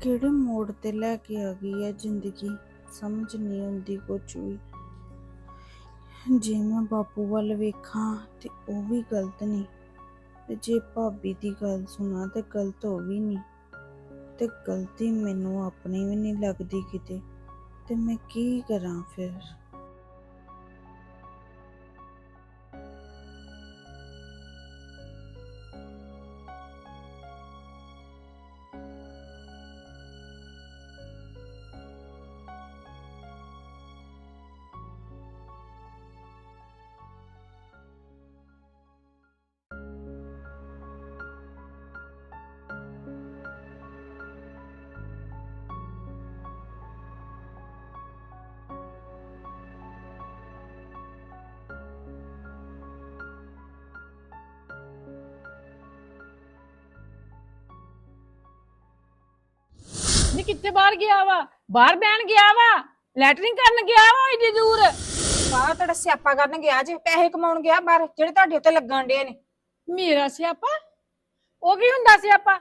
ਕਿਹੜੇ ਮੋੜ ਤੇ ਲੈ ਕੇ ਆ ਗਈ ਹੈ ਜ਼ਿੰਦਗੀ? ਸਮਝ ਨਹੀਂ ਆਉਂਦੀ ਕੁਝ ਵੀ। ਜੇ ਮੈਂ ਬਾਪੂ ਵੱਲ ਵੇਖਾਂ ਤੇ ਉਹ ਵੀ ਗਲਤ ਨਹੀਂ। ਤੇ ਜੇ ਭਾਬੀ ਦੀ ਗੱਲ ਸੁਣਾ ਤੇ ਗਲਤ ਉਹ ਵੀ ਨਹੀਂ। ਤੇ ਗਲਤੀ ਮੈਨੂੰ ਆਪਣੀ ਵੀ ਨਹੀਂ ਲੱਗਦੀ ਕਿਤੇ। ਤੇ ਮੈਂ ਕੀ ਕਰਾਂ ਫਿਰ? ਨੀ ਕਿੱਥੇ ਬਾਹਰ ਗਿਆ ਵਾ? ਬਾਹਰ ਬਹਿਣ ਗਿਆ ਵਾ? ਲੈਟਰਿੰਗ ਕਰਨ ਗਿਆ ਵਾ ਏਡੀ ਦੂਰ? ਬਾਹਰ ਤੁਹਾਡਾ ਸਿਆਪਾ ਕਰਨ ਗਿਆ ਜੇ ਪੈਸੇ ਕਮਾਉਣ ਗਿਆ ਬਾਹਰ ਜਿਹੜੇ ਤੁਹਾਡੇ ਉੱਤੇ ਲੱਗਣ ਡੇ ਨੇ। ਮੇਰਾ ਸਿਆਪਾ? ਉਹ ਕੀ ਹੁੰਦਾ ਸਿਆਪਾ?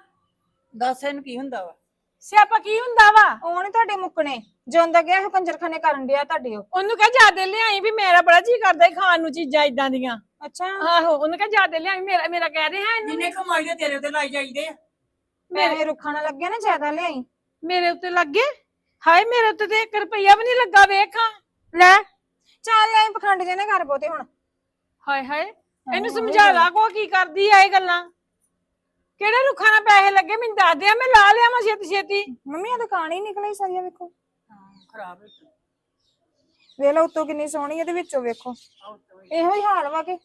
ਦੱਸ ਇਹਨੂੰ ਕੀ ਹੁੰਦਾ ਵਾ? ਸਿਆਪਾ ਕੀ ਹੁੰਦਾ ਵਾ? ਉਹ ਨੀ ਤੁਹਾਡੇ ਮੁੱਕਣੇ। ਜਿਉਂਦਾ ਗਿਆ ਇਹ ਕੰਜਰਖਾਨੇ ਕਰਨ ਡਿਆ ਤੁਹਾਡੇ ਉਹ। ਉਹਨੂੰ ਕਹ ਜਾਦੇ ਲਿਆਈ ਵੀ ਮੇਰਾ ਬੜਾ ਜੀ ਕਰਦਾ ਈ ਖਾਣ ਨੂੰ ਚੀਜ਼ਾਂ ਇਦਾਂ ਦੀਆਂ। ਅੱਛਾ। ਆਹੋ ਉਹਨੂੰ ਕਹ ਜਾਦੇ ਲਿਆਈ ਮੇਰਾ ਮੇਰਾ ਕਹਿ ਰਿਹਾ ਇਹਨੂੰ ਜਿੰਨੇ ਕਮਾਈ ਦੇ ਤੇਰੇ ਤੇ ਲਾਈ ਜਾਈਦੇ ਆ। ਪੈਸੇ ਰੁੱਖਾਂ ਨਾਲ ਲੱਗੇ ਨਾ ਜ਼ਿਆਦਾ ਲਿਆਈ। ਮੇਰੇ ਉੱਤੇ ਲੱਗੇ ਹਾਏ ਮੇਰੇ ਉੱਤੇ ਤੇ 1 ਰੁਪਈਆ ਵੀ ਨਹੀਂ ਲੱਗਾ ਵੇਖਾਂ। ਲੈ ਚੱਲ ਆਈ ਪਖੰਡ ਜੇ ਨਾ ਕਰ ਪੋਤੇ ਹੁਣ। ਹਾਏ ਹਾਏ ਇਹਨੂੰ ਸਮਝਾ ਲਾ ਕੋ ਕੀ ਕਰਦੀ ਆ ਇਹ ਗੱਲਾਂ। ਕਿਹੜੇ ਰੁੱਖਾਂ ਨਾਲ ਪੈਸੇ ਲੱਗੇ? ਮੈਨੂੰ ਦੱਸ ਦੇ ਮੈਂ ਲਾ ਲਿਆ ਮੈਂ ਛੇਤੀ ਛੇਤੀ ਮੰਮੀ ਆ ਦੁਕਾਨ ਹੀ ਨਿਕਲੀ ਸਾਰੀਆਂ ਵੇਖੋ। ਖਰਾਬ ਵੇਖ ਲਓ ਉੱਤੋਂ ਕਿੰਨੀ ਸੋਹਣੀ ਇਹਦੇ ਵਿੱਚੋਂ ਵੇਖੋ। ਇਹੋ ਹੀ ਹਾਲ ਵਾ ਕਿ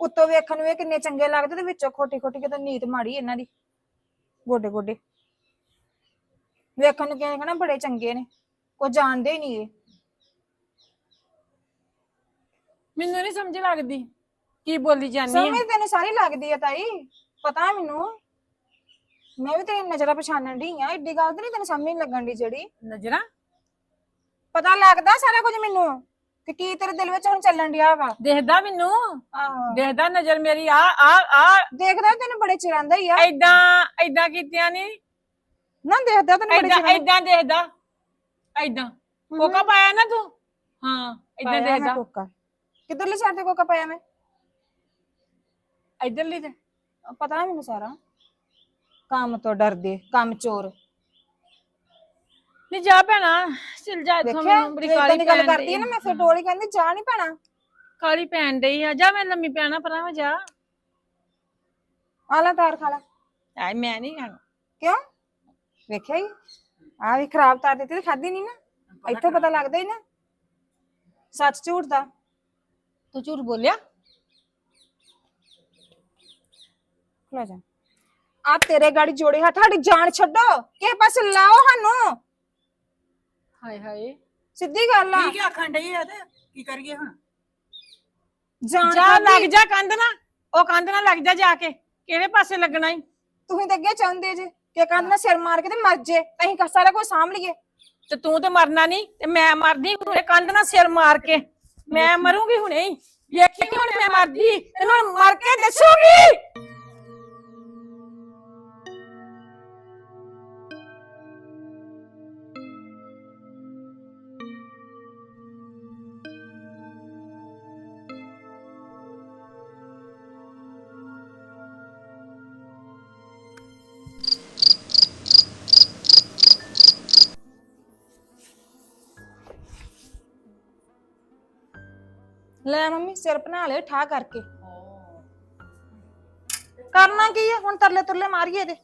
ਉੱਤੋਂ ਵੇਖਣ ਨੂੰ ਇਹ ਕਿੰਨੇ ਚੰਗੇ ਲੱਗਦੇ ਤੇ ਵਿੱਚੋਂ ਖੋਟੀ ਖੋਟੀ ਕਿਤੇ ਨੀਤ ਮਾੜੀ ਇਹਨਾਂ ਦੀ। ਗੋਡੇ ਗੋਡੇ ਵੇਖਣ ਨੂੰ ਕਿਵੇਂ ਕਹਣਾ ਬੜੇ ਚੰਗੇ ਨੇ ਕੋਈ ਜਾਣਦੇ ਹੀ ਨਹੀਂ ਇਹ। ਮੈਨੂੰ ਨਹੀਂ ਸਮਝ ਲੱਗਦੀ ਕੀ ਬੋਲੀ ਜਾਨੀ ਸਮਝ ਤੈਨੂੰ ਸਾਰੀ ਲੱਗਦੀ ਆ ਤਾਈ ਪਤਾ ਮੈਨੂੰ। ਮੈਂ ਵੀ ਤੇਰੀ ਨਜ਼ਰਾਂ ਪਛਾਣਨ ਦੀ ਆ ਏਡੀ ਗੱਲ ਤੇ ਨਹੀਂ ਤੈਨੂੰ ਸਮਝ ਨਹੀਂ ਲੱਗਣ ਦੀ ਜਿਹੜੀ। ਨਜ਼ਰਾਂ? ਪਤਾ ਲੱਗਦਾ ਸਾਰਾ ਕੁਝ ਮੈਨੂੰ ਕਿ ਕੀ ਤੇਰੇ ਦਿਲ ਵਿੱਚ ਹੁਣ ਚੱਲਣ ਡਿਆ ਵਾ। ਦੇਖਦਾ ਮੈਨੂੰ? ਆਹੋ। ਦੇਖਦਾ ਨਜ਼ਰ ਮੇਰੀ ਆ ਆ ਆ। ਦੇਖਦਾ ਤੈਨੂੰ ਬੜੇ ਚਿਰਾਂ ਦਾ ਹੀ ਆ। ਐਦਾਂ ਐਦਾਂ ਕੀਤਿਆਂ ਨਹੀਂ ਨਾ ਦੇਖਦਾ ਤੈਨੂੰ ਬੜੇ ਐਦਾਂ ਐਦਾਂ ਦੇਖਦਾ। ਐਦਾਂ ਕੋਕਾ ਪਾਇਆ ਨਾ ਤੂੰ? ਹਾਂ ਐਦਾਂ ਦੇਖਦਾ। ਕੋਕਾ। ਕਿੱਧਰਲੀ ਸਾਈਡ ਤੇ ਕੋਕਾ ਪਾਇਆ ਮੈਂ? ਇਧਰਲੀ ਤੇ। ਪਤਾ ਮੈਨੂੰ ਸਾਰਾ। ਕੰਮ ਤੋਂ ਡਰਦੇ ਕੰਮ ਚੋਰ। ਨਹੀਂ ਜਾ ਭੈਣਾ ਚੱਲ ਜਾ ਇੱਥੋਂ ਮੈਨੂੰ ਬੜੀ ਕਾਲੀ ਗੱਲ ਕਰਦੀ ਹੈ ਨਾ ਮੈਂ ਫਿਰ ਡੋਲੀ ਕਹਿੰਦੀ ਜਾ ਨਹੀਂ ਪੈਣਾ ਕਾਲੀ ਪੈਣ ਡਈ ਆ। ਜਾ ਮੈਂ ਲੰਮੀ ਪੈਣਾ ਪਰਾਂ ਜਾ। ਆ ਲੈ ਤਾਰ ਖਾ ਲੈ। ਆਏ ਮੈਂ ਨਹੀਂ ਖਾਣਾ ਕਿਉਂ? ਵੇਖਿਆ ਹੀ ਆ ਵੀ ਖਰਾਬ ਤਾਰ ਦਿੱਤੀ ਤੇ ਖਾਦੀ ਨਹੀਂ ਨਾ ਇੱਥੋਂ ਪਤਾ ਲੱਗਦਾ ਹੀ ਨਾ ਸੱਚ ਝੂਠ ਦਾ ਤੂੰ ਝੂਠ ਬੋਲਿਆ ਖਲੋ ਜਾ ਆ ਤੇਰੇ ਗਾੜੀ ਜੋੜੇ ਹੱਥ ਸਾਡੀ ਜਾਨ ਛੱਡੋ ਕਿਸੇ ਪਾਸੇ ਲਾਓ ਸਾਨੂੰ ਹਾਏ ਹਾਏ ਸਿੱਧੀ ਗੱਲ ਆ ਠੀਕ ਆਖਣ ਡਈ ਆ ਤੇ ਕੀ ਕਰੀਏ ਹੁਣ ਜਾਨ ਜਾ ਖਾਧੀ। ਲੱਗ ਜਾ ਕੰਧ ਨਾ ਉਹ ਕੰਧ ਨਾ ਲੱਗ ਜਾ ਜਾ ਕੇ ਕਿਹੜੇ ਪਾਸੇ ਲੱਗਣਾ ਈ ਤੁਸੀਂ ਤਾਂ ਅੱਗੇ ਚਾਹੁੰਦੇ ਜੇ ਕਿ ਕੰਨ ਨਾਲ ਸਿਰ ਮਾਰ ਕੇ ਤੇ ਮਰ ਜੇ ਅਸੀਂ ਕ- ਸਾਰਾ ਕੁਝ ਸਾਂਭ ਲਈਏ। ਤੇ ਤੂੰ ਤੇ ਮਰਨਾ ਨਹੀਂ ਤੇ ਮੈਂ ਮਰਦੀ ਹੁਣੇ ਕੰਧ ਨਾਲ ਸਿਰ ਮਾਰ ਕੇ। ਮੈਂ ਮਰੂੰਗੀ ਹੁਣੇ ਹੀ। ਵੇਖੀ ਹੁਣ ਮੈਂ ਮਰਦੀ ਤੈਨੂੰ ਹੁਣ ਮਰ ਕੇ ਦੱਸੂਗੀ। ਲੈ ਮੰਮੀ ਸਿਰ ਬਣਾ ਲਿਓ ਠਾ ਕਰਕੇ। ਕਰਨਾ ਕੀ ਹੈ ਹੁਣ ਤਰਲੇ ਤੁਰਲੇ ਮਾਰੀਏ ਤੇ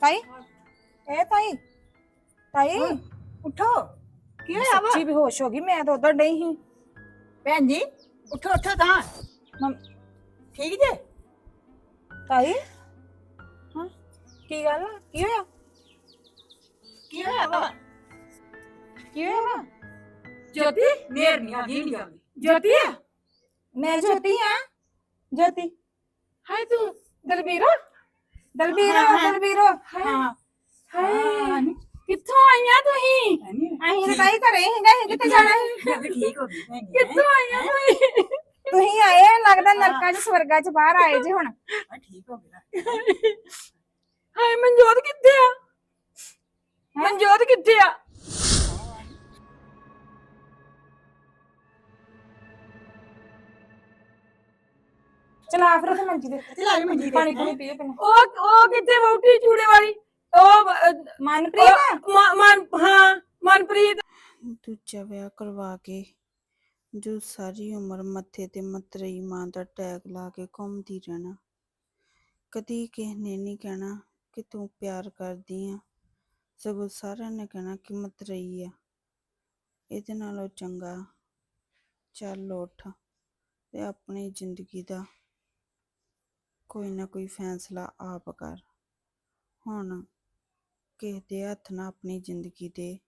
ਤਾਈ ਇਹ ਤਾਈ ਤਾਈ ਉਠੋ। ਕੀ ਹੋਇਆ ਵਾ? ਸੱਚੀ ਬੇਹੋਸ਼ ਹੋ ਗਈ ਮੈਂ ਤਾਂ ਉਧਰ ਡਈ ਸੀ। ਭੈਣ ਜੀ ਉਠੋ ਉਠੋ ਤਾਂ। ਮੰਮ- ਠੀਕ ਜੇ? ਤਾਈ? ਹਾਂ। ਕੀ ਗੱਲ ਆ? ਕੀ ਹੋਇਆ? ਕੀ ਹੋਇਆ ਵਾ? ਕੀ ਹੋਇਆ ਵਾ? ਜੋਤੀ ਮੇਰ ਨਹੀਂ ਆਉਂਦੀ ਨਹੀਂ ਆਉਂਦੀ। ਜੋਤੀ ਮੈਂ ਜੋਤੀ ਆ। ਜੋਤੀ। ਹਾਏ ਤੂੰ ਦਲਬੀਰੋ? ਦਲਬੀਰੋ ਦਲਬੀਰੋ ਹਾਂ। ਹਾਂ ਕਿੱਥੋਂ ਆਈਆਂ ਤੁਸੀਂ? ਅਸੀਂ ਤਾਂ ਕਾਈ ਘਰੇ ਹੈਗਾ ਇਹ ਕਿੱਥੇ ਜਾਣਾ? ਹੈ ਠੀਕ ਹੋ ਗਈ ਕਿੱਥੋਂ ਆਈਆਂ ਤੁਸੀਂ? ਤੁਸੀਂ ਆਏ ਆ, ਲੱਗਦਾ ਨਰਕਾਂ 'ਚ ਸਵਰਗਾਂ 'ਚ ਬਾਹਰ ਆਏ ਜੇ ਹੁਣ। ਆ ਠੀਕ ਹੋ ਗਿਆ। ਹਾਏ ਮਨਜੋਤ ਕਿੱਥੇ ਆ? ਮਨਜੋਤ ਕਿੱਥੇ ਆ? ਚਲਾ ਫਿਰ ਉਹ ਮੰਜੀ ਦੇ ਤੇ ਲਾ ਮੰਜੀ ਪਾਣੀ ਪੂਣੀ ਪੀਓ ਪਹਿਲਾਂ। ਉਹ ਉਹ ਕਿੱਥੇ ਵਹੁਟੀ ਚੂੜੇ ਵਾਲੀ? ਉਹ ਅਹ, ਮਨਪ੍ਰੀਤ? ਉਹ, ਮ- ਮਨ ਹਾਂ ਮਨਪ੍ਰੀਤ। ਦੂਜਾ ਵਿਆਹ ਕਰਵਾ ਕੇ ਜੋ ਸਾਰੀ ਉਮਰ ਮੱਥੇ ਤੇ ਮਤਰੇਈ ਮਾਂ ਦਾ ਟੈਗ ਲਾ ਕੇ ਘੁੰਮਦੀ ਰਹਿਣਾ। ਕਦੀ ਕਿਸੇ ਨੇ ਨਹੀਂ ਕਹਿਣਾ ਕਿ ਤੂੰ ਪਿਆਰ ਕਰਦੀ ਆ। ਸਗੋਂ ਸਾਰਿਆਂ ਨੇ ਕਹਿਣਾ ਕਿ ਮਤਰੇਈ ਆ। ਇਹਦੇ ਨਾਲੋਂ ਚੰਗਾ ਚੱਲ ਉੱਠ ਤੇ ਆਪਣੀ ਜ਼ਿੰਦਗੀ ਦਾ ਕੋਈ ਨਾ ਕੋਈ ਫੈਸਲਾ ਆਪ ਕਰ। ਹੁਣ ਕਿਸੇ ਦੇ ਹੱਥ ਨਾ ਆਪਣੀ ਜ਼ਿੰਦਗੀ ਦੇ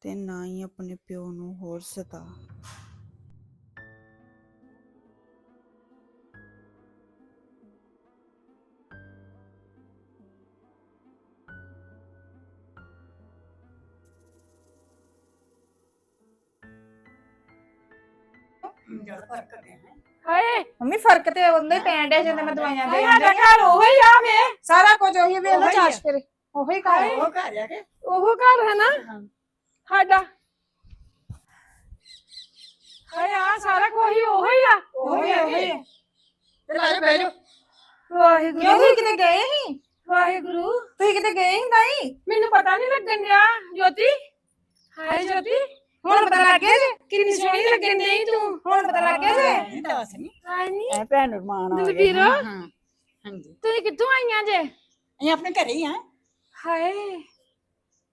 ਤੇ ਨਾ ਹੀ ਆਪਣੇ ਪਿਓ ਨੂੰ ਹੋਰ ਸਤਾ। ਜ਼ਿਆਦਾ ਫ਼ਰਕ ਕਰਦੇ ਹਾਏ। ਮੰਮੀ ਫ਼ਰਕ ਤੇ ਉਹਦੇ ਪੈਣ ਡੇ ਜਦੋਂ ਮੈਂ ਦਵਾਈਆਂ ਦੇ ਸਾਡਾ ਘਰ ਉਹ ਹੀ ਆ ਵੇ। ਸਾਰਾ ਕੁਝ ਉਹੀ ਵੇਖ ਲੋ ਉਹੀ ਚਾਸ਼। ਫਿਰ ਉਹੀ ਘਰ ਹੈ। ਉਹ ਘਰ ਆ ਕੇ। ਉਹ ਘਰ ਹੈ ਨਾ। ਸਾਡਾ। ਹਾਏ ਆ ਸਾਰਾ ਕੋਈ ਉਹ ਹੀ ਆ। ਉਹੀ ਉਹੀ ਹੈ। ਤੇ ਲਾ ਜਾ ਬਹਿ ਜਾ। ਵਾਹਿਗੁਰੂ। ਕਿਉਂ? ਤੁਸੀਂ ਕਿਤੇ ਗਏ ਸੀ ਵਾਹਿਗੁਰੂ। ਤੁਸੀਂ ਕਿਤੇ ਗਏ ਸੀ ਤਾਈ ਮੈਨੂੰ ਪਤਾ ਨਹੀਂ ਲੱਗਣ ਡਿਆ ਜੋਤੀ। ਹਾਏ ਜੋਤੀ। ਹੁਣ ਪਤਾ ਲੱਗ ਗਿਆ ਜੀ ਕਿੰਨੀ ਸੋਹਣੀ ਲੱਗਣ ਡਈ ਤੂੰ? ਹੁਣ ਪਤਾ ਲੱਗ ਗਿਆ ਜੀ? ਨਹੀਂ ਦੱਸ ਨਹੀਂ। ਨਹੀਂ ਐ ਭੈਣ ਨੂੰ ਮਾਣ ਆ ਦਲਬੀਰ? ਗਿਆ ਹਾਂ ਹਾਂਜੀ। ਤੁਸੀਂ ਕਿੱਥੋਂ ਆਈਆਂ ਜੇ? ਅਸੀਂ ਆਪਣੇ ਘਰੇ ਹੀ ਆ। ਹਾਏ।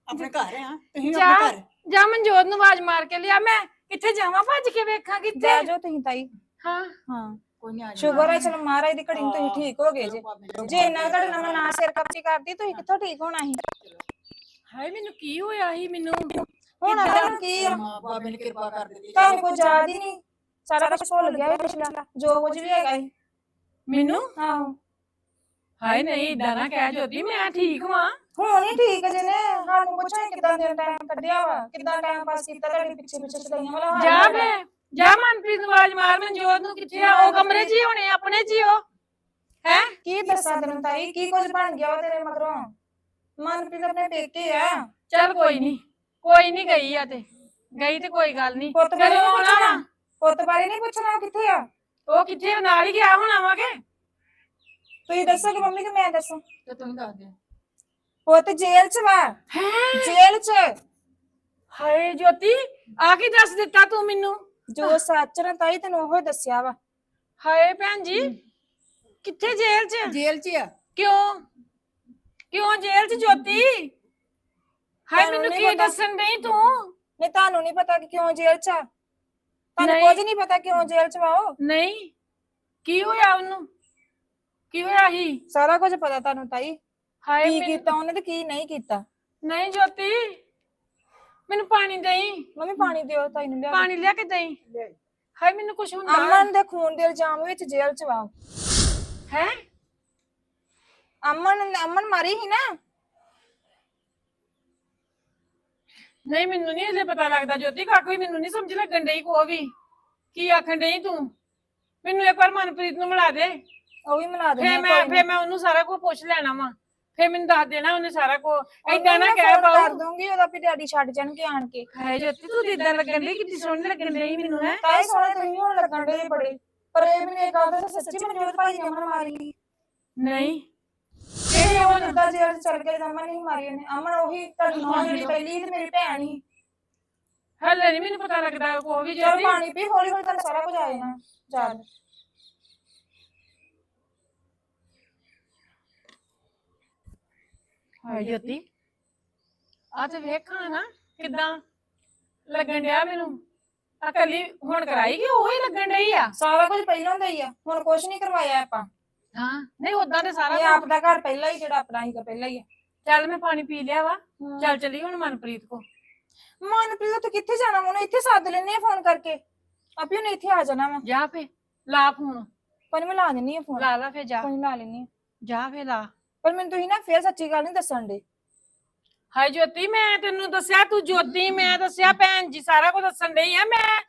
ਆਪਣੇ ਘਰ ਆ। ਤੁਸੀਂ ਜਾ ਆਪਣੇ ਘਰ। ਜਾ ਮਨਜੋਤ ਨੂੰ ਆਵਾਜ਼ ਮਾਰ ਕੇ ਲਿਆ। ਮੈਂ ਕਿੱਥੇ ਜਾਵਾਂ? ਭੱਜ ਕੇ ਵੇਖਾਂ ਕਿੱਥੇ? ਜਾ ਜਾਓ ਤੁਸੀਂ ਤਾਈ। ਹਾਂ। ਹਾਂ। ਕੋਈ ਨਹੀਂ ਆ ਸ਼ੁਗਰ ਹੈ ਚਲ ਮਹਾਰਾਜ ਦੀ ਘੜੀ ਨੂੰ ਤੁਸੀਂ ਠੀਕ ਹੋ ਗਏ ਜੀ। ਜੇ ਇੰਨਾ ਤੁਹਾਡੇ ਨਾਲ ਮੈਂ ਨਾ ਸਿਰ ਕੱਪਚੀ ਕਰਦੀ ਤੁਸੀਂ ਕਿੱਥੋਂ ਠੀਕ ਹੋਣਾ ਸੀ? ਹਾਏ ਮੈਨੂੰ ਕੀ ਹੋਇਆ ਸੀ? ਮੈਨੂੰ ਹੁਣ ਤੁਹਾਨੂੰ ਕੀ ਆ? ਬਾਬੇ ਨੇ ਕਿਰਪਾ ਕਰ ਦਿੱਤੀ ਤੁਹਾਨੂੰ ਕੋਈ ਯਾਦ ਹੀ ਨਹੀਂ। ਸਾਰਾ ਕੁਝ ਭੁੱਲ ਗਿਆ ਵੀ ਪਿਛਲਾ। ਜੋ ਕੁਝ ਵੀ ਹੈਗਾ ਸੀ। ਮੈਨੂੰ? ਆਹੋ। ਹਾਏ ਨਹੀਂ ਇਦਾਂ ਨਾ ਕਹਿ ਜੋਤੀ ਮੈਂ ਠੀਕ ਵਾਂ। ਹੁਣ ਹੀ ਠੀਕ ਜੇ ਨੇ ਸਾਨੂੰ ਪੁੱਛਾਂ ਕਿਦਾਂ ਦੇ ਟਾਈਮ ਕੱਢਿਆ ਵਾ। ਕਿਦਾਂ ਟਾਈਮ ਪਾਸ ਕੀਤਾ ਤੁਹਾਡੇ ਪਿੱਛੇ ਪਿੱਛੇ ਚਲਾਈਆਂ ਵਾਲਾ ਹਾਲ ਜਾ ਹੈਗਾ। ਮੈਂ ਜਾ ਮਨਪ੍ਰੀਤ ਨੂੰ ਆਵਾਜ਼ ਮਾਰ ਮਨਜੋਤ ਨੂੰ ਕਿੱਥੇ ਆ? ਉਹ ਕਮਰੇ 'ਚ ਹੀ ਹੋਣੇ ਆ, ਆਪਣੇ 'ਚ ਹੀ ਉਹ। ਹੈ? ਕੀ ਦੱਸਾਂ ਤੈਨੂੰ ਤਾਈ? ਕੀ ਕੁਝ ਬਣ ਗਿਆ ਵਾ ਤੇਰੇ ਮਗਰੋਂ? ਮਨਪ੍ਰੀਤ ਆਪਣੇ ਪੇਕੇ ਆ। ਚੱਲ ਕੋਈ ਨਹੀਂ। ਕੋਈ ਨਹੀਂ ਗਈ ਆ ਤੇ। ਗਈ ਤੇ ਕੋਈ ਗੱਲ ਨਹੀਂ ਪੁੱਤ ਬਾਰੇ ਵਾ? ਪੁੱਛਣਾ। ਪੁੱਤ ਬਾਰੇ ਨਹੀਂ ਪੁੱਛਣਾ ਕਿੱਥੇ ਆ? ਉਹ ਕਿੱਥੇ ਨਾਲ ਹੀ ਗਿਆ ਹੋਣਾ ਵਾਗੇ ਤੁਸੀਂ ਦੱਸੋਗੇ ਮੰਮੀ ਕਿ ਮੈਂ ਦੱਸਾਂ? ਤੇ ਤੁਸੀਂ ਦੱਸ ਦੇ। ਪੁੱਤ ਜੇਲ੍ਹ 'ਚ ਵਾ। ਹੈ? ਜੇਲ੍ਹ 'ਚ। ਹਾਏ ਜੋਤੀ ਆ ਕੀ ਦੱਸ ਦਿੱਤਾ ਤੂੰ ਮੈਨੂੰ? ਜੋ ਸੱਚ ਨਾ ਤਾਈ ਤੈਨੂੰ ਉਹ ਦੱਸਿਆ ਵਾ। ਹਾਏ ਭੈਣ ਜੀ ਕਿੱਥੇ ਜੇਲ੍ਹ 'ਚ? ਜੇਲ੍ਹ 'ਚ ਆ। ਕਿਉਂ? ਕਿਉਂ ਜੇਲ੍ਹ 'ਚ ਜੋਤੀ? ਹਾਏ ਤੁਹਾਨੂੰ ਮੈਨੂੰ ਨੀ ਕੀ ਪਤਾ। ਦੱਸਣ ਡਈ ਤੂੰ? ਨਹੀਂ ਤੁਹਾਨੂੰ ਨਹੀਂ ਪਤਾ ਕਿ ਕਿਉਂ ਜੇਲ੍ਹ 'ਚ ਆ? ਤੁਹਾਨੂੰ ਨਹੀਂ। ਕੁਝ ਨਹੀਂ ਪਤਾ ਕਿਉਂ ਜੇਲ੍ਹ 'ਚ ਵਾ ਉਹ? ਨਹੀਂ। ਕੀ ਹੋਇਆ ਉਹਨੂੰ? ਕੀ ਹੋਇਆ ਸੀ? ਸਾਰਾ ਕੁਝ ਪਤਾ ਤੁਹਾਨੂੰ ਤਾਈ। ਹਾਏ ਕੀ ਮੈਨੂੰ- ਕੀਤਾ ਉਹਨੇ ਤੇ ਕੀ ਨਹੀਂ ਕੀਤਾ? ਨਹੀਂ ਜੋਤੀ ਮੈਨੂੰ ਪਾਣੀ ਦੇਈ। ਮੰਮੀ ਪਾਣੀ ਦਿਓ ਤਾਈ ਨੂੰ ਲਿਆ ਕੇ। ਪਾਣੀ ਲਿਆ ਕੇ ਦੇਈ। ਹਾਏ ਮੈਨੂੰ ਕੁਝ ਹੁੰਦਾ। ਅਮਨ ਦੇ ਖੂਨ ਦੇ ਇਲਜ਼ਾਮ ਵਿੱਚ ਜੇਲ੍ਹ 'ਚ ਉਹ। ਹੈ? ਅਮਨ ਅਮਨ ਮਾਰੀ ਸੀ ਨਾ? ਨਹੀਂ ਮੈਨੂੰ ਨਹੀਂ ਇਹਦੇ ਪਤਾ ਲੱਗਦਾ ਜੋਤੀ ਕਾਕੂ ਹੀ ਮੈਨੂੰ ਨਹੀਂ ਸਮਝ ਲੱਗਣ ਡਈ ਕੋ ਵੀ। ਕੀ ਆਖਣ ਡਈ ਤੂੰ? ਮੈਨੂੰ ਇੱਕ ਵਾਰ ਮਨਪ੍ਰੀਤ ਨੂੰ ਮਿਲਾ ਦੇ। ਉਹ ਵੀ ਮਿਲਾ ਆ ਮੈਂ। ਫੇਰ ਮੈਂ ਉਹਨੂੰ ਸਾਰਾ ਕੁਝ ਪੁੱਛ ਲੈਣਾ ਵਾ। ਫੇਰ ਮੈਨੂੰ ਦੱਸ ਦੇਣਾ ਉਹਨੇ ਸਾਰਾ ਕੁਝ ਏਦਾਂ ਨਾ ਕਹਿ phone ਕਰ ਪਾਉ ਦੂੰਗੀ ਉਹਦਾ ਵੀ ਡੈਡੀ ਛੱਡ ਜਾਣਗੇ ਆਣ ਕੇ। ਹਾਏ ਜੋਤੀ ਤੂੰ ਇਦਾਂ ਲੱਗਣ ਡਈ ਕਿੰਨੀ ਸੋਹਣੀ ਲੱਗਣ ਡਈ ਮੈਨੂੰ ਹੈ? ਤਾਈ ਸੋਹਣੇ ਤੁਸੀਂ ਹੁਣ ਲੱਗਣ ਦੇ ਬੜੇ। ਪਰ ਇਹ ਮੈਨੂੰ ਇੱਕ ਗੱਲ ਤਾਂ ਸੱਚੀ ਮਨਜੋਤ ਭਾਈ ਨੇ ਅਮਨ ਮਾਰੀ ਨਹੀਂ। ਇਹ ਉਹ ਜਿੱਦਾਂ ਜੇਲ੍ਹ 'ਚ ਚਲ ਗਏ ਤਾਂ ਅਮਨ ਨਹੀਂ ਮਾਰੀ ਉਹਨੇ। ਅਮਨ ਉਹੀ ਤੁਹਾਡੀ ਮਾਂ ਜਿਹੜੀ ਪਹਿਲੀ ਤੇ ਮੇਰੀ ਭੈਣ ਹੀ ਹਲੇ ਨਹੀਂ ਮੈਨੂੰ ਪਤਾ ਲੱਗਦਾ ਕੋ ਵੀ ਚਲ ਜੋਤੀ ਪਾਣੀ ਪੀ ਹੌਲੀ ਹੌਲੀ ਤੁਹਾਨੂੰ ਸਾਰਾ ਕੁਝ ਆ ਜਾਣਾ। ਜੋਤੀ ਤੇ ਵੇਖਾਂ ਨਾ ਕਿਦਾਂ ਲੱਗਣ ਡਿਆ ਮੈਨੂੰ। ਆ ਕੱਲੀ ਹੁਣ ਕਰਾਈ ਕਿ ਉਹ ਹੀ ਲੱਗਣ ਡਈ ਆ? ਸਾਰਾ ਕੁਝ ਪਹਿਲਾਂ ਹੁੰਦਾ ਹੀ ਆ। ਹੁਣ ਕੁਝ ਨਹੀਂ ਕਰਵਾਇਆ ਆਪਾਂ। ਹਾਂ। ਨਹੀਂ ਉਦਾਂ ਤੇ ਸਾਰਾ ਇਹ ਆਪ ਦਾ ਘਰ ਪਹਿਲਾਂ ਹੀ ਜਿਹੜਾ ਆਪਣਾ ਹੀਗਾ ਪਹਿਲਾਂ ਹੀ ਆ। ਚੱਲ ਮੈਂ ਪਾਣੀ ਪੀ ਲਿਆ ਵਾ। ਚੱਲ ਚਲੀ ਹੁਣ ਮਨਪ੍ਰੀਤ ਕੋ ਮਨਪ੍ਰੀਤ ਤੂੰ ਕਿੱਥੇ ਜਾਣਾ ਉਹਨੂੰ ਇੱਥੇ ਸੱਦ ਲੈਨੇ ਆ ਫੋਨ ਕਰਕੇ। ਆਪੇ ਉਹਨੇ ਇੱਥੇ ਆ ਜਾਣਾ ਵਾ। ਜਾ ਫੇ ਲਾ ਫੋਨ। ਪਰ ਮੈਂ ਲਾ ਦਿੰਨੀ ਆ ਫੋਨ। ਲਾ ਲਾ ਫੇ ਜਾ। ਕੋਈ ਲਾ ਲੈਨੀ ਆ। ਜਾ ਫੇ ਲਾ। ਪਰ ਮੈਨੂੰ ਤੁਸੀਂ ਨਾ ਫੇਰ ਸੱਚੀ ਗੱਲ ਨਹੀਂ ਦੱਸਣ ਦੇ। ਹਾਏ ਜੋਤੀ ਮੈਂ ਤੈਨੂੰ ਦੱਸਿਆ ਤੂੰ ਜੋਤੀ ਮੈਂ ਦੱਸਿਆ ਭੈਣ ਜੀ ਸਾਰਾ ਕੁਝ ਦੱਸਣ ਡਈ ਆ। ਮੈਂ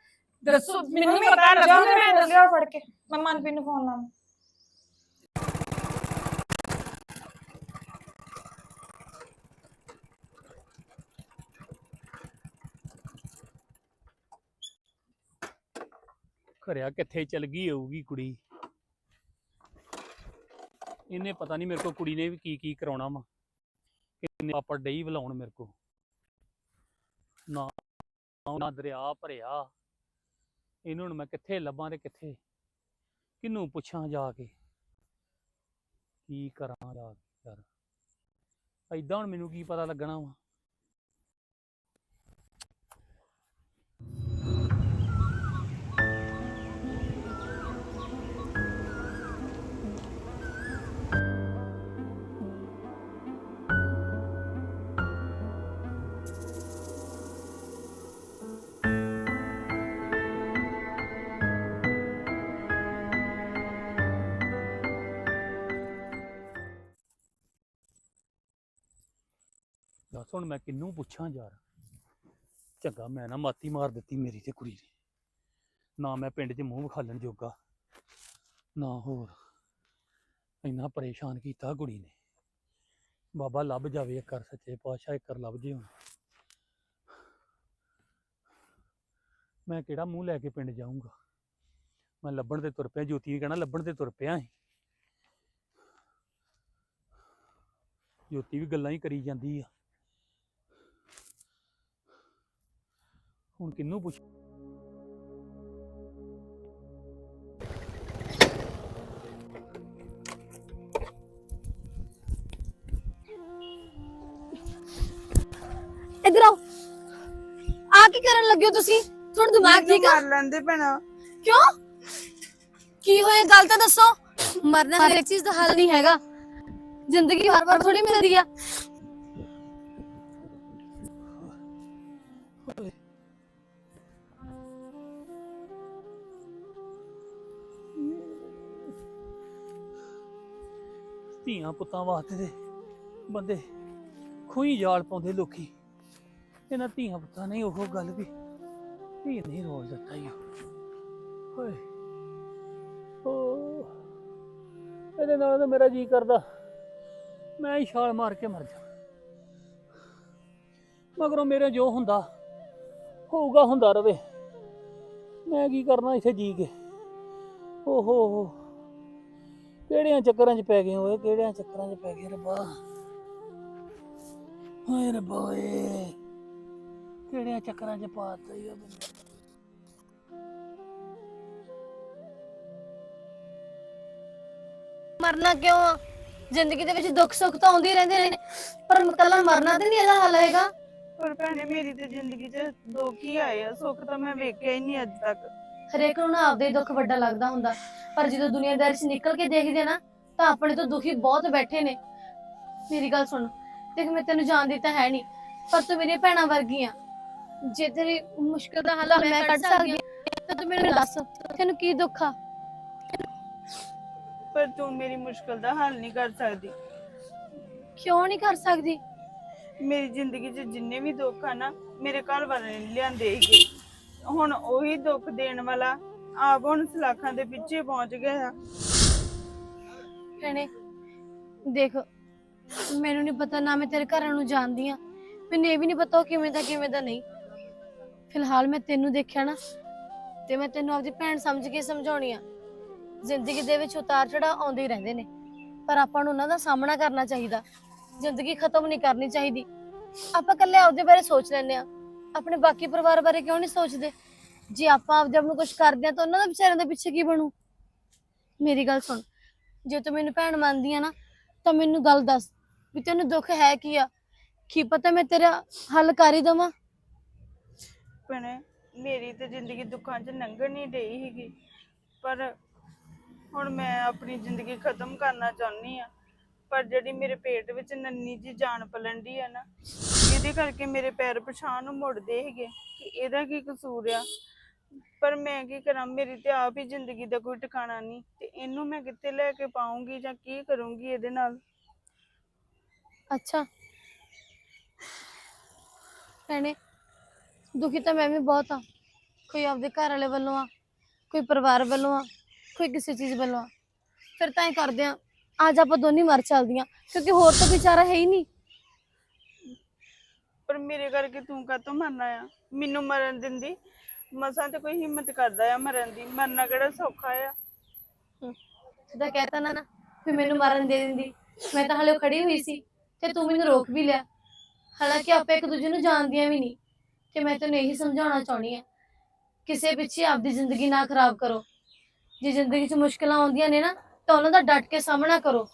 ਦੱਸੋ ਮੈਨੂੰ ਪਤਾ ਲੱਗੂ ਤੇ ਮੈਂ ਦੱਸ। ਲਿਆ ਫੜ ਕੇ। ਮੈਂ ਮਨਪ੍ਰੀਤ ਨੂੰ ਫੋਨ ਲਾਵਾਂ। ਖਰਿਆ ਕਿੱਥੇ ਚਲ ਗਈ ਹੋਊਗੀ ਕੁੜੀ। ਇਹਨੇ ਪਤਾ ਨਹੀਂ ਮੇਰੇ ਕੋ ਕੁੜੀ ਨੇ ਵੀ ਕੀ ਕੀ ਕਰਾਉਣਾ ਵਾ। ਕਿੰਨੇ ਪਾਪਾ ਡਈ ਬੁਲਾਉਣ ਮੇਰੇ ਕੋ ਨਾ ਨਾ ਦਰਿਆ ਭਰਿਆ। ਇਹਨੂੰ ਹੁਣ ਮੈਂ ਕਿੱਥੇ ਲੱਭਾਂ ਤੇ ਕਿੱਥੇ? ਕਿਨੂੰ ਪੁੱਛਾਂ ਜਾ ਕੇ? ਕੀ ਕਰਾਂ ਜਾ ਕੇ ਯਾਰ। ਐਦਾਂ ਹੁਣ ਮੈਨੂੰ ਕੀ ਪਤਾ ਲੱਗਣਾ ਵਾ। ਦੱਸ ਹੁਣ ਮੈਂ ਕਿਹਨੂੰ ਪੁੱਛਾਂ ਯਾਰ। ਚੰਗਾ, ਮੈਂ ਨਾ ਮਾਤੀ ਮਾਰ ਦਿੱਤੀ ਮੇਰੀ ਤੇ ਕੁੜੀ ਨੇ ਨਾ ਮੈਂ ਪਿੰਡ 'ਚ ਮੂੰਹ ਵਿਖਾਲਣ ਜੋਗਾ, ਨਾ ਹੋਰ। ਇੰਨਾ ਪਰੇਸ਼ਾਨ ਕੀਤਾ ਕੁੜੀ ਨੇ। ਬਾਬਾ ਲੱਭ ਜਾਵੇ ਇੱਕ ਕਰ ਸੱਚੇ ਪਾਤਸ਼ਾਹ, ਇੱਕ ਕਰ ਲੱਭ ਜੇ ਹੁਣ। ਮੈਂ ਕਿਹੜਾ ਮੂੰਹ ਲੈ ਕੇ ਪਿੰਡ ਜਾਊਂਗਾ? ਮੈਂ ਲੱਭਣ ਤੇ ਤੁਰ ਪਿਆ, ਜੋਤੀ ਨੇ ਕਹਿਣਾ ਲੱਭਣ ਤੇ ਤੁਰ ਪਿਆ ਸੀ। ਜੋਤੀ ਵੀ ਗੱਲਾਂ ਹੀ ਕਰੀ ਜਾਂਦੀ ਆ। ਹੁਣ ਕਿੰਨੂੰ ਪੁੱਛ ਇੱਧਰ ਆਓ। ਆ ਕੀ ਕਰਨ ਲੱਗੇ ਹੋ ਤੁਸੀਂ? ਤੁਹਾਡਾ ਦਿਮਾਗ ਠੀਕ ਆ? ਮਾਰ ਲੈਂਦੇ ਭੈਣਾ। ਕਿਉਂ? ਕੀ ਹੋਇਆ? ਗੱਲ ਤਾਂ ਦੱਸੋ। ਮਰਨਾ ਹਰ ਇੱਕ ਚੀਜ਼ ਦਾ ਹੱਲ ਨਹੀਂ ਹੈਗਾ। ਜ਼ਿੰਦਗੀ ਹਰ ਵਾਰ ਥੋੜੀ ਮਿਲਦੀ ਆ। ਧੀਆਂ ਪੁੱਤਾਂ ਵਾਸਤੇ ਤੇ ਬੰਦੇ ਖੂਹੀ ਜਾਲ ਪਾਉਂਦੇ ਲੋਕੀ। ਇਹਨਾਂ ਧੀਆਂ ਪੁੱਤਾਂ ਨੇ ਉਹ ਗੱਲ ਵੀ ਧੀ ਨਹੀਂ ਰੋਲ ਦਿੱਤਾ ਹੀ ਹੋਏ ਓ, ਇਹਦੇ ਨਾਲ ਤਾਂ ਮੇਰਾ ਜੀ ਕਰਦਾ। ਮੈਂ ਹੀ ਛਾਲ ਮਾਰ ਕੇ ਮਰ ਜਾ ਮਗਰੋਂ ਮੇਰੇ ਜੋ ਹੁੰਦਾ, ਹੋਊਗਾ ਹੁੰਦਾ ਰਵੇ। ਮੈਂ ਕੀ ਕਰਨਾ ਇੱਥੇ ਜੀ ਕੇ? ਓਹੋ ਹੋ ਕਿਹੜਿਆਂ ਚੱਕਰਾਂ 'ਚ ਪੈ ਗਏ ਓਏ ਕਿਹੜਿਆਂ ਚੱਕਰਾਂ 'ਚ ਪੈ ਗਏ ਰੱਬਾ? ਹਾਏ ਰੱਬਾ ਓਏ ਕਿਹੜਿਆਂ ਚੱਕਰਾਂ 'ਚ ਪਾਤਾ ਈ ਉਹ ਬੰਦਾ। ਮਰਨਾ ਕਿਉਂ ਆ? ਜ਼ਿੰਦਗੀ ਦੇ ਵਿੱਚ ਦੁੱਖ ਸੁੱਖ ਤਾਂ ਆਉਂਦੇ ਹੀ ਰਹਿੰਦੇ ਨੇ ਪਰ ਕੱਲਾ ਮਰਨਾ ਤੇ ਨਹੀਂ ਇਹਦਾ ਹੱਲ ਹੈਗਾ। ਪਰ ਭੈਣੇ ਮੇਰੀ ਤੇ ਜ਼ਿੰਦਗੀ 'ਚ ਦੁੱਖ ਹੀ ਆਏ ਆ ਸੁੱਖ ਤਾਂ ਮੈਂ ਵੇਖਿਆ ਹੀ ਨਹੀਂ ਅੱਜ ਤੱਕ। ਹਰੇਕ ਨੂੰ ਨਾ ਆਪਦੇ ਦੁੱਖ ਵੱਡਾ ਲੱਗਦਾ ਹੁੰਦਾ। ਪਰ ਜਦੋਂ ਦੁਨੀਆਦਾਰੀ 'ਚ ਨਿਕਲ ਕੇ ਦੇਖਦੇ ਨਾ ਤਾਂ ਆਪਣੇ ਤੋਂ ਦੁਖੀ ਬਹੁਤ ਬੈਠੇ ਨੇ। ਮੇਰੀ ਗੱਲ ਸੁਣ ਦੇਖ ਮੈਂ ਤੈਨੂੰ ਜਾਣਦੀ ਤਾਂ ਹੈ ਨਹੀਂ ਪਰ ਤੂੰ ਮੇਰੀ ਭੈਣਾਂ ਵਰਗੀ ਆ ਜੇ ਤੇਰੀ ਮੁਸ਼ਕਲ ਦਾ ਹੱਲ ਮੈਂ ਕੱਢ ਸਕਦੀ ਹਾਂ ਤਾਂ ਤੂੰ ਮੈਨੂੰ ਦੱਸ ਤੈਨੂੰ ਕੀ ਦੁੱਖ ਆ? ਪਰ ਤੂੰ ਮੇਰੀ ਮੁਸ਼ਕਲ ਦਾ ਹੱਲ ਨਹੀਂ ਕਰ ਸਕਦੀ। ਕਿਉਂ ਨਹੀਂ ਕਰ ਸਕਦੀ? ਮੇਰੀ ਜ਼ਿੰਦਗੀ 'ਚ ਜਿੰਨੇ ਵੀ ਦੁੱਖ ਆ ਨਾ ਮੇਰੇ ਘਰ ਵਾਲੇ ਨੇ ਲਿਆਂਦੇ ਹੀਗੇ। ਹੁਣ ਉਹੀ ਦੁੱਖ ਦੇਣ ਵਾਲਾ ਆਪ ਹੁਣ ਸਲਾਖਾਂ ਦੇ ਪਿੱਛੇ ਪਹੁੰਚ ਗਿਆ ਭੈਣੇ, ਦੇਖ, ਮੈਨੂੰ ਨਹੀਂ ਪਤਾ ਨਾ ਮੈਂ ਤੇਰੇ ਘਰਾਂ ਨੂੰ ਜਾਣਦੀ ਆ। ਮੈਨੂੰ ਇਹ ਵੀ ਨਹੀਂ ਪਤਾ ਉਹ ਕਿਵੇਂ ਦਾ ਕਿਵੇਂ ਦਾ ਨਹੀਂ। ਫਿਲਹਾਲ ਮੈਂ ਤੈਨੂੰ ਦੇਖਿਆ ਨਾ, ਤੇ ਮੈਂ ਤੈਨੂੰ ਆਪਦੀ ਭੈਣ ਸਮਝ ਕੇ ਸਮਝਾਉਣੀ ਆ। ਜ਼ਿੰਦਗੀ ਦੇ ਵਿੱਚ ਉਤਾਰ ਚੜਾ ਆਉਂਦੇ ਹੀ ਰਹਿੰਦੇ ਨੇ, ਪਰ ਆਪਾਂ ਨੂੰ ਉਹਨਾਂ ਦਾ ਸਾਹਮਣਾ ਕਰਨਾ ਚਾਹੀਦਾ। ਜ਼ਿੰਦਗੀ ਖਤਮ ਨਹੀਂ ਕਰਨੀ ਚਾਹੀਦੀ। ਆਪਾਂ ਇਕੱਲੇ ਆਪਦੇ ਬਾਰੇ ਸੋਚ ਲੈਂਦੇ ਆ। ਆਪਣੇ ਬਾਕੀ ਪਰਿਵਾਰ ਬਾਰੇ ਕਿਉਂ ਨਹੀਂ ਸੋਚਦੇ? ਜੇ ਆਪਾਂ ਆਪਦੇ ਆਪ ਨੂੰ ਕੁਝ ਕਰਦੇ ਆ ਤਾਂ ਉਹਨਾਂ ਦਾ ਵਿਚਾਰਿਆਂ ਦੇ ਪਿੱਛੇ ਕੀ ਬਣੂ? ਮੇਰੀ ਗੱਲ ਸੁਣ, ਜੇ ਤੂੰ ਮੈਨੂੰ ਭੈਣ ਮੰਨਦੀ ਆ ਨਾ, ਤਾਂ ਮੈਨੂੰ ਗੱਲ ਦੱਸ ਵੀ ਤੈਨੂੰ ਦੁੱਖ ਹੈ ਕੀ ਆ? ਕੀ ਪਤਾ ਮੈਂ ਤੇਰਾ ਹੱਲ ਕਰ ਹੀ ਦਵਾਂ? ਭੈਣੇ, ਮੇਰੀ ਤੇ ਜ਼ਿੰਦਗੀ ਦੁੱਖਾਂ 'ਚ ਲੰਘਣ ਨਹੀਂ ਡਈ ਹੈਗੀ ਪਰ ਹੁਣ ਮੈਂ ਆਪਣੀ ਜ਼ਿੰਦਗੀ ਖਤਮ ਕਰਨਾ ਚਾਹੁੰਦੀ ਆ। ਪਰ ਜਿਹੜੀ ਮੇਰੇ ਪੇਟ ਵਿੱਚ ਨੰਨੀ ਜੀ ਜਾਨ ਪਲਣ ਦੀ ਆ ਨਾ ਇਹਦੇ ਕਰਕੇ ਮੇਰੇ ਪੈਰ ਪਛਾਣ ਨੂੰ ਮੁੜਦੇ ਹੈਗੇ ਕਿ ਇਹਦਾ ਕੀ ਕਸੂਰ ਆ? ਪਰ ਮੈਂ ਕੀ ਕਰਾਂ? ਮੇਰੀ ਤੇ ਆਪ ਹੀ ਜ਼ਿੰਦਗੀ ਦਾ ਕੋਈ ਟਿਕਾਣਾ ਨਹੀਂ ਤੇ ਇਹਨੂੰ ਮੈਂ ਕਿੱਥੇ ਲੈ ਕੇ ਪਾਉਂਗੀ ਜਾਂ ਕੀ ਕਰੂੰਗੀ ਇਹਦੇ ਨਾਲ? ਅੱਛਾ। ਭੈਣੇ, ਦੁਖੀ ਤਾਂ ਮੈਂ ਵੀ ਬਹੁਤ ਆ ਕੋਈ ਆਪਦੇ ਘਰ ਵਾਲੇ ਵੱਲੋਂ ਆ, ਕੋਈ ਪਰਿਵਾਰ ਵੱਲੋਂ ਆ, ਕੋਈ ਕਿਸੇ ਚੀਜ਼ ਵੱਲੋਂ ਆ। ਫਿਰ ਤਾਂ ਇਹ ਕਰਦੇ ਆ, ਅੱਜ ਆਪਾਂ ਦੋਨੇ ਮਰ ਚੱਲਦੀਆਂ ਕਿਉਂਕਿ ਹੋਰ ਤਾਂ ਵਿਚਾਰਾ ਹੈ ਹੀ ਨਹੀਂ। ਪਰ ਮੇਰੇ ਕਰਕੇ ਤੂੰ ਕਾਹਤੋਂ ਮਰਨਾ ਆ? ਮੈਨੂੰ ਮਰਨ ਦਿੰਦੀ। ਮਸਾਂ ਤੇ ਕੋਈ ਹਿੰਮਤ ਕਰਦਾ ਆ ਮਰਨ ਦੀ। ਮਰਨਾ ਕਿਹੜਾ ਸੌਖਾ ਆ? ਸਿੱਧਾ ਕਹਿਤਾ ਨਾ ਨਾ, ਵੀ ਮੈਨੂੰ ਮਾਰਨ ਦੇ ਦਿੰਦੀ। ਮੈਂ ਤਾਂ ਹਲੇ ਖੜੀ ਹੋਈ ਸੀ, ਤੇ ਤੂੰ ਮੈਨੂੰ ਰੋਕ ਵੀ ਲਿਆ। ਹਾਲਾਂਕਿ ਆਪਾਂ ਇੱਕ ਦੂਜੇ ਨੂੰ ਜਾਣਦੀਆਂ ਵੀ ਨਹੀਂ ਤੇ ਮੈਂ ਤੈਨੂੰ ਇਹੀ ਸਮਝਾਉਣਾ ਚਾਹਣੀ ਆ। ਕਿਸੇ ਪਿੱਛੇ ਆਪਦੀ ਜ਼ਿੰਦਗੀ ਨਾ ਖਰਾਬ ਕਰੋ। ਜੇ ਜ਼ਿੰਦਗੀ 'ਚ ਮੁਸ਼ਕਲਾਂ ਆਉਂਦੀਆਂ ਨੇ ਨਾ, ਤਾਂ ਉਹਨਾਂ ਦਾ ਡਟ ਕੇ ਸਾਹਮਣਾ ਕਰੋ।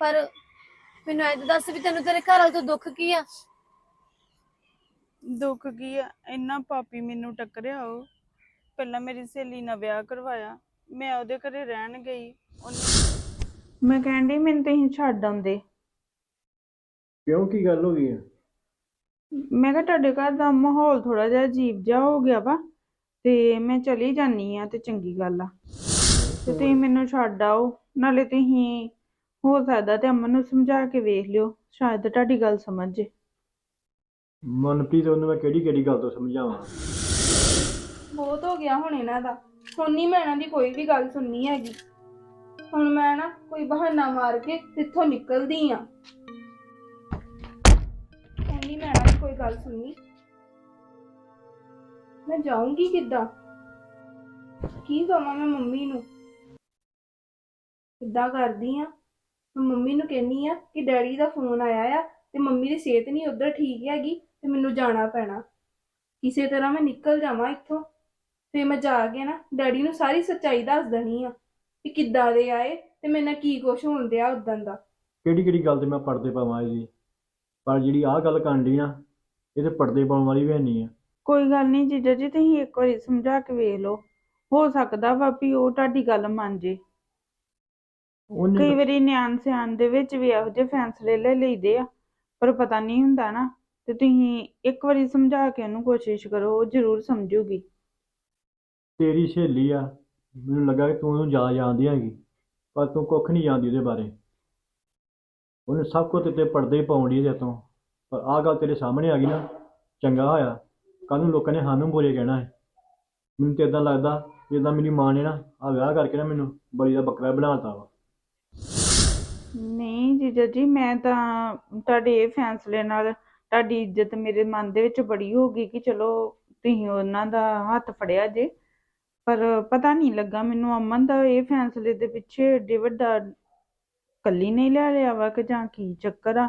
ਪਰ ਮੈਨੂੰ ਐਂ ਤਾਂ ਦੱਸ ਵੀ ਤੈਨੂੰ ਤੇਰੇ ਘਰ ਵਾਲੇ ਤੋਂ ਦੁੱਖ ਕੀ ਆ? ਦੁੱਖ ਕੀ ਆ? ਇੰਨਾ ਪਾਪੀ ਮੈਨੂੰ ਟੱਕਰਿਆ ਉਹ। ਪਹਿਲਾਂ ਮੇਰੀ ਸਹੇਲੀ ਨਾਲ ਵਿਆਹ ਕਰਵਾਇਆ। ਮੈਂ ਉਹਦੇ ਘਰੇ ਰਹਿਣ ਗਈ। ਉਹਨੇ ਮੈਂ ਕਹਿੰਦੀ ਮੈਨੂੰ ਤੁਸੀਂ ਛੱਡ ਆਉਂਦੇ। ਕਿਉਂ? ਕੀ ਗੱਲ ਹੋ ਗਈ ਆ? ਮੈਂ ਕਿਹਾ ਤੁਹਾਡੇ ਘਰ ਦਾ ਮਾਹੌਲ ਥੋੜਾ ਜਿਹਾ ਅਜੀਬ ਜਿਹਾ ਹੋ ਗਿਆ ਵਾ। ਤੇ ਮੈਂ ਚਲੀ ਜਾਨੀ ਆ ਤੇ ਚੰਗੀ ਗੱਲ ਆ। ਤੇ ਤੁਸੀਂ ਮੈਨੂੰ ਛੱਡ ਆਓ। ਨਾਲੇ ਤੁਸੀਂ ਹੋ ਸਕਦਾ ਤੇ ਅਮਨ ਨੂੰ ਸਮਝਾ ਕੇ ਵੇਖ ਲਿਓ ਸ਼ਾਇਦ ਤੁਹਾਡੀ ਗੱਲ ਸਮਝ ਜੇ। ਮਨਪ੍ਰੀਤ ਉਹਨੂੰ ਮੈਂ ਕਿਹੜੀ ਕਿਹੜੀ ਗੱਲ ਤੋਂ ਸਮਝਾਵਾਂ? ਬਹੁਤ ਹੋ ਗਿਆ ਹੁਣ ਇਹਨਾਂ ਦਾ। ਹੁਣ ਨਹੀਂ ਮੈਂ ਇਹਨਾਂ ਦੀ ਕੋਈ ਵੀ ਗੱਲ ਸੁਣਨੀ ਹੈਗੀ। ਹੁਣ ਮੈਂ ਨਾ ਕੋਈ ਬਹਾਨਾ ਮਾਰ ਕੇ ਇੱਥੋਂ ਨਿਕਲਦੀ ਆ। ਹੁਣ ਨਹੀਂ ਮੈਂ ਇਹਨਾਂ ਦੀ ਕੋਈ ਗੱਲ ਸੁਣਨੀ। ਮੈਂ ਜਾਊਂਗੀ ਕਿੱਦਾਂ? ਕੀ ਕਹਾਂ ਮੈਂ ਮੰਮੀ ਨੂੰ? ਕਿੱਦਾਂ ਕਰਦੀ ਆ? ਮੈਂ ਮੰਮੀ ਨੂੰ ਕਹਿੰਨੀ ਆ ਕਿ ਡੈਡੀ ਦਾ ਫੋਨ ਆਇਆ ਆ ਤੇ ਮੰਮੀ ਦੀ ਸਿਹਤ ਨਹੀਂ ਉਧਰ ਠੀਕ ਹੈਗੀ ਤੇ ਮੈਨੂੰ ਜਾਣਾ ਪੈਣਾ। ਕਿਸੇ ਤਰ੍ਹਾਂ ਮੈਂ ਨਿਕਲ ਜਾਵਾਂ ਇੱਥੋਂ। ਫੇ ਮੈਂ ਜਾ ਕੇ ਨਾ ਡੈਡੀ ਨੂੰ ਸਾਰੀ ਸੱਚਾਈ ਦੱਸ ਦੇਣੀ ਆ ਕਿ ਕਿੱਦਾਂ ਦੇ ਆਏ ਤੇ ਮੇਰੇ ਨਾਲ ਕੀ ਕੁਛ ਹੋਣ ਦਿਆ ਉਦੋਂ ਦਾ। ਕਿਹੜੀ ਕਿਹੜੀ ਗੱਲ ਤੇ ਮੈਂ ਪੜਦੇ ਪਾਵਾਂ ਇਹਦੀ ਪਰ ਜਿਹੜੀ ਆਹ ਗੱਲ ਕਾਂਡੀ ਨਾ ਇਹ ਤੇ ਪੜਦੇ ਪਾਉਣ ਵਾਲੀ ਵੀ ਨਹੀਂ ਆ। ਕੋਈ ਗੱਲ ਨਹੀਂ ਜੀਜਾ ਜੀ ਤੁਸੀਂ ਇੱਕ ਵਾਰੀ ਸਮਝਾ ਕੇ ਵੇਖ ਲਓ। ਹੋ ਸਕਦਾ ਵਾ ਵੀ ਉਹ ਤੁਹਾਡੀ ਗੱਲ ਮੰਨ ਜੇ। ਉਹਨੇ ਕਈ ਵਾਰੀ ਨਿਆਣ ਸਿਆਣ ਦੇ ਵਿੱਚ ਵੀ ਇਹੋ ਜਿਹੇ ਫੈਸਲੇ ਲੈ ਲਈਦੇ ਆ ਪਰ ਪਤਾ ਨਹੀਂ ਹੁੰਦਾ ਨਾ ਤੇ ਤੁਸੀਂ ਇੱਕ ਵਾਰੀ ਸਮਝਾ ਕੇ ਉਹਨੂੰ ਕੋਸ਼ਿਸ਼ ਕਰੋ ਉਹ ਜ਼ਰੂਰ ਸਮਝੂਗੀ। ਤੇਰੀ ਸਹੇਲੀ ਆ ਮੈਨੂੰ ਲੱਗਾ ਕਿ ਤੂੰ ਉਹਨੂੰ ਜ਼ਿਆਦਾ ਜਾਣਦੀ ਹੈਗੀ ਪਰ ਤੂੰ ਕੁੱਖ ਨਹੀਂ ਜਾਣਦੀ ਉਹਦੇ ਬਾਰੇ। ਉਹਨੇ ਸਭ ਕੁਝ ਤੇ ਪੜਦੇ ਹੀ ਪਾਉਣ ਇਹਦੇ ਤੋਂ ਪਰ ਆਹ ਗੱਲ ਤੇਰੇ ਸਾਹਮਣੇ ਆ ਗਈ ਨਾ ਚੰਗਾ ਹੋਇਆ। ਕੱਲ ਨੂੰ ਲੋਕਾਂ ਨੇ ਸਾਨੂੰ ਬੁਰੇ ਕਹਿਣਾ ਹੈ। ਮੈਨੂੰ ਤੇ ਇਦਾਂ ਲੱਗਦਾ ਜਿੱਦਾਂ ਮੇਰੀ ਮਾਂ ਨੇ ਨਾ ਆ ਵਿਆਹ ਕਰਕੇ ਨਾ ਮੈਨੂੰ ਬਲੀ ਦਾ ਬੱਕਰਾ ਬਣਾਤਾ ਵਾ। ਨਹੀਂ ਜੀਜਾ ਜੀ ਮੈਂ ਤਾਂ ਤੁਹਾਡੇ ਇਹ ਫੈਸਲੇ ਨਾਲ ਤੁਹਾਡੀ ਇੱਜ਼ਤ ਮੇਰੇ ਮਨ ਦੇ ਵਿੱਚ ਬੜੀ ਹੋ ਗਈ ਕਿ ਚਲੋ ਤੁਸੀਂ ਉਹਨਾਂ ਦਾ ਹੱਥ ਫੜਿਆ ਜੇ। ਪਰ ਪਤਾ ਨਹੀਂ ਲੱਗਾ ਮੈਨੂੰ ਅਮਨ ਦਾ ਇਹ ਫੈਸਲੇ ਦੇ ਪਿੱਛੇ ਏਡੇ ਵੱਡਾ ਕੱਲੀ ਨਹੀਂ ਲੈ ਲਿਆ ਵਾ ਕਿ ਜਾਂ ਕੀ ਚੱਕਰ ਆ।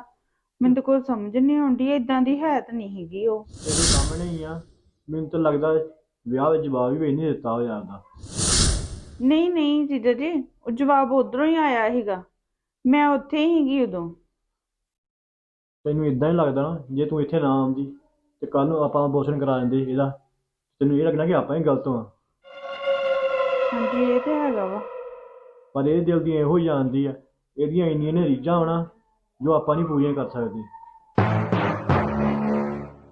ਮੈਨੂੰ ਤਾਂ ਕੋਈ ਸਮਝ ਨਹੀਂ ਆਉਂਦੀ ਏਦਾਂ ਦੀ ਹੈ ਤਾਂ ਨਹੀਂ ਹੈਗੀ ਉਹ। ਤੇਰੇ ਸਾਹਮਣੇ ਹੀ ਆ। ਮੈਨੂੰ ਤਾਂ ਲੱਗਦਾ ਵਿਆਹ ਵਿੱਚ ਜਵਾਬ ਵੀ ਨਹੀਂ ਦਿੱਤਾ ਹੋ ਜਾਂਦਾ ਨਹੀਂ ਨਹੀਂ ਜੀਜਾ ਜੀ ਉਹ ਜਵਾਬ ਉਧਰੋਂ ਹੀ ਆਇਆ ਸੀਗਾ। ਮੈਂ ਉੱਥੇ ਹੀ ਸੀਗੀ ਉਦੋਂ। ਤੈਨੂੰ ਇਦਾਂ ਹੀ ਲੱਗਦਾ ਨਾ ਜੇ ਤੂੰ ਇੱਥੇ ਨਾ ਆਉਂਦੀ ਤੇ ਕੱਲ ਨੂੰ ਆਪਾਂ ਅਬੋਰਸ਼ਨ ਕਰਾ ਦਿੰਦੇ ਇਹਦਾ। ਤੈਨੂੰ ਇਹ ਲੱਗਣਾ ਕਿ ਆਪਾਂ ਹੀ ਗਲਤ ਹਾਂ। ਹਾਂਜੀ ਇਹ ਤੇ ਹੈਗਾ ਵਾ। ਪਰ ਇਹ ਦਿਲ ਦੀ ਇਹੋ ਜਾਣਦੀ ਆ। ਇਹਦੀਆਂ ਇੰਨੀਆਂ ਨੇ ਰੀਝਾਂ ਹੋਣਾ ਜੋ ਆਪਾਂ ਨਹੀਂ ਪੂਰੀਆਂ ਕਰ ਸਕਦੇ।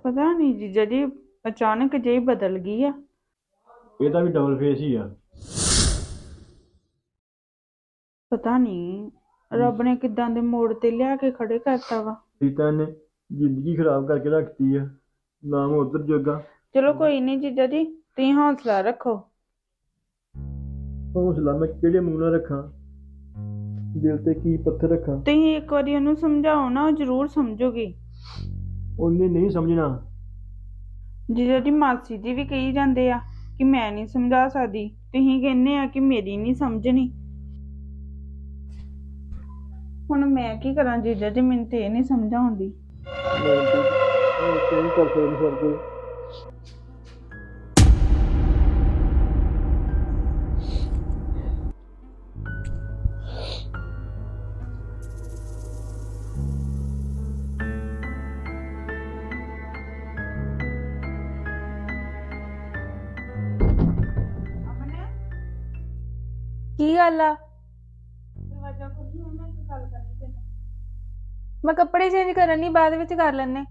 ਪਤਾ ਨਹੀਂ ਜੀਜਾ ਜੀ ਅਚਾਨਕ ਜਿਹੀ ਬਦਲ ਗਈ ਆ। ਇਹਦਾ ਵੀ ਡਬਲ ਫੇਸ ਹੀ ਆ। ਪਤਾ ਨਹੀਂ। ਰੱਬ ਨੇ ਕਿਦਾਂ ਦੇ ਮੋੜ ਤੇ ਲਿਆ ਕੇ ਖੜੇ ਕਰਤਾ ਵਾ? ਰੀਤਾ ਨੇ ਜ਼ਿੰਦਗੀ ਖਰਾਬ ਕਰਕੇ ਰੱਖਤੀ ਆ। ਨਾ ਮੈਂ ਉਧਰ ਜੋਗਾ। ਚਲੋ ਕੋਈ ਨਹੀਂ ਜੀਜਾ ਜੀ ਤੁਸੀਂ ਹੌਸਲਾ ਰੱਖੋ। ਹੌਸਲਾ ਮੈਂ ਕਿਹੜੇ ਮੂੰਹ ਨਾਲ ਰੱਖਾਂ? ਦਿਲ ਤੇ ਕੀ ਪੱਥਰ ਰੱਖਾਂ? ਤੁਸੀਂ ਇੱਕ ਵਾਰੀ ਉਹਨੂੰ ਸਮਝਾਓ ਨਾ ਉਹ ਜ਼ਰੂਰ ਸਮਝੂਗੀ। ਉਹਨੇ ਨਹੀਂ ਸਮਝਣਾ। ਜੀਜਾ ਜੀ ਮਾਸੀ ਜੀ ਵੀ ਕਹੀ ਜਾਂਦੇ ਆ ਕਿ ਮੈਂ ਨਹੀਂ ਸਮਝਾ ਸਕਦੀ। ਤੁਸੀਂ ਕਹਿੰਦੇ ਆ ਕਿ ਮੇਰੀ ਨਹੀਂ ਸਮਝਣੀ। ਹੁਣ ਮੈਂ ਕੀ ਕਰਾਂ ਜੀਜਾ ਜੀ, ਮੈਨੂੰ ਤੇ ਇਹ ਨਹੀਂ ਸਮਝ ਆਉਂਦੀ। ਮੈਂ ਕੋਈ ਕਰ ਸਕਦਾ ਸਕਦੇ ਕੀ ਗੱਲ ਆ? ਗੱਲ ਕਰਨੀ ਤੇ ਮੈਂ ਕੱਪੜੇ ਚੇਂਜ ਕਰਨ ਨਹੀਂ ਬਾਅਦ ਵਿੱਚ ਕਰ ਲੈਣੇ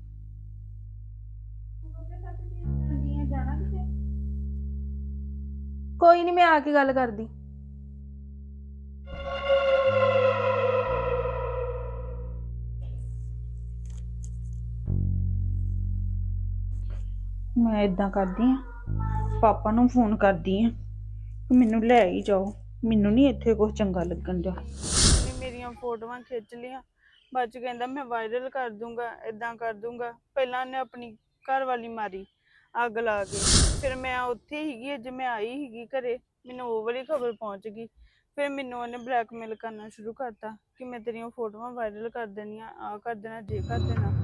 ਜਾਣਾ ਕਿਤੇ? ਕੋਈ ਨਹੀਂ ਮੈਂ ਆ ਕੇ ਗੱਲ ਕਰਦੀ। ਮੈਂ ਇਦਾਂ ਕਰਦੀ ਆ ਪਾਪਾ ਨੂੰ ਫੋਨ ਕਰਦੀ ਆ ਕਿ ਮੈਨੂੰ ਲੈ ਹੀ ਜਾਓ। ਮੈਨੂੰ ਨਹੀਂ ਇੱਥੇ ਕੁਝ ਚੰਗਾ ਲੱਗਣ ਦਿਆ ਫੋਟੋਆਂ ਖਿੱਚ ਲੀਆਂ ਬਾਅਦ ਚ ਕਹਿੰਦਾ, ਮੈਂ ਵਾਇਰਲ ਕਰ ਦੂੰਗਾ ਇਦਾਂ ਕਰ ਦੂੰਗਾ। ਪਹਿਲਾਂ ਉਹਨੇ ਆਪਣੀ ਘਰ ਵਾਲੀ ਮਾਰੀ, ਅੱਗ ਲਾ ਕੇ। ਫਿਰ ਮੈਂ ਉੱਥੇ ਹੀਗੀ ਅੱਜ ਮੈਂ ਆਈ ਹੀਗੀ ਘਰੇ। ਮੈਨੂੰ ਉਹ ਵਾਲੀ ਖਬਰ ਪਹੁੰਚ ਗਈ। ਫਿਰ ਮੈਨੂੰ ਉਹਨੇ ਬਲੈਕਮੇਲ ਕਰਨਾ ਸ਼ੁਰੂ ਕਰਤਾ ਕਿ ਮੈਂ ਤੇਰੀਆਂ ਫੋਟੋਆਂ ਵਾਇਰਲ ਕਰ ਦੇਣੀਆਂ ਆ ਕਰ ਦੇਣਾ, ਜੇ ਕਰ ਦੇਣਾ।